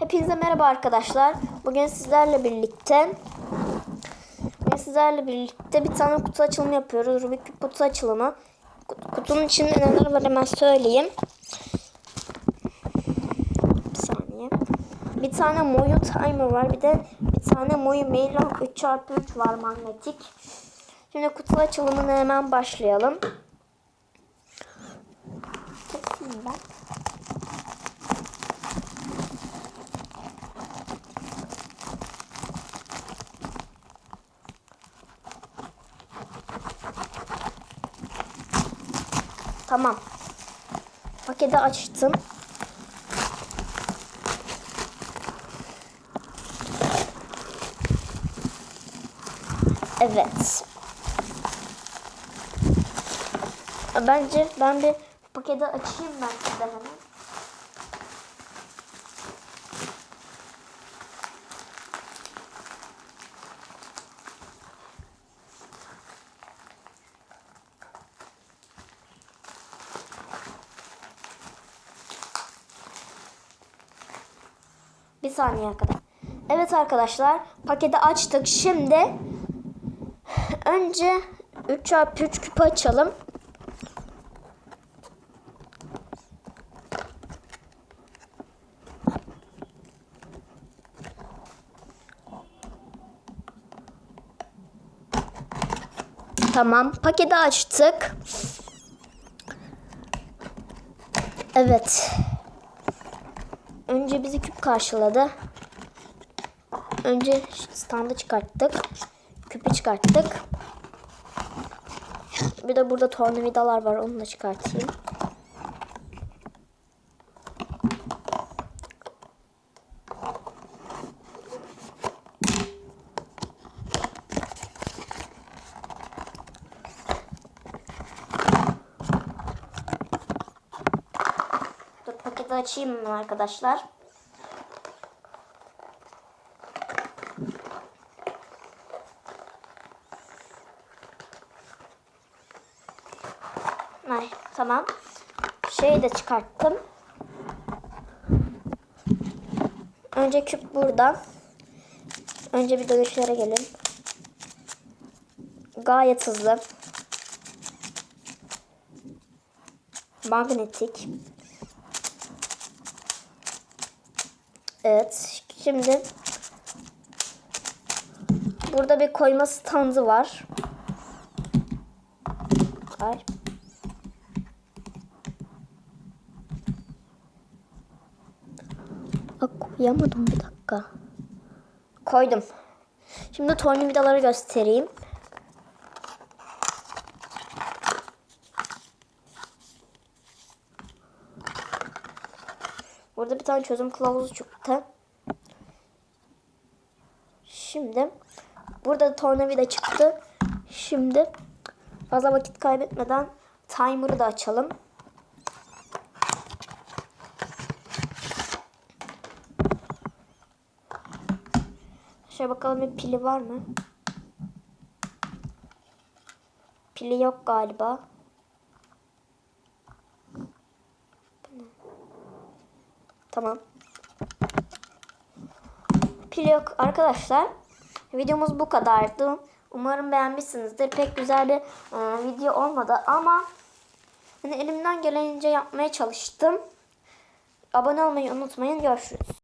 Hepinize merhaba arkadaşlar. Bugün sizlerle birlikte bugün sizlerle birlikte bir tane kutu açılımı yapıyoruz. Rubik küp kutu açılımı. Kut- Kutunun içinde neler var hemen söyleyeyim. Bir saniye. Bir tane Moyu Timer var. Bir de bir tane Moyu Mailon 3x3 var magnetik. Şimdi kutu açılımına hemen başlayalım. Keseyim Tamam. Paketi açtım. Evet. Bence ben bir paketi açayım ben size hemen. Bir saniye arkadaşlar. Evet arkadaşlar paketi açtık. Şimdi önce 3x3 küpü açalım. Tamam paketi açtık. Evet. Önce bizi küp karşıladı. Önce standı çıkarttık. Küpü çıkarttık. Bir de burada tornavidalar var. Onu da çıkartayım. Paketi açayım mı arkadaşlar? Ay, tamam. Şeyi de çıkarttım. Önce küp burada. Önce bir dönüşlere gelin. Gayet hızlı. Magnetik. Evet. Şimdi burada bir koyma standı var. Ay. Bak koyamadım bir dakika. Koydum. Şimdi tornavidaları göstereyim. Burada bir tane çözüm kılavuzu çıktı. Şimdi burada da tornavida çıktı. Şimdi fazla vakit kaybetmeden timer'ı da açalım. Şöyle bakalım bir pili var mı? Pili yok galiba. Tamam. Pil yok arkadaşlar. Videomuz bu kadardı. Umarım beğenmişsinizdir. Pek güzel bir e, video olmadı ama hani elimden gelince yapmaya çalıştım. Abone olmayı unutmayın. Görüşürüz.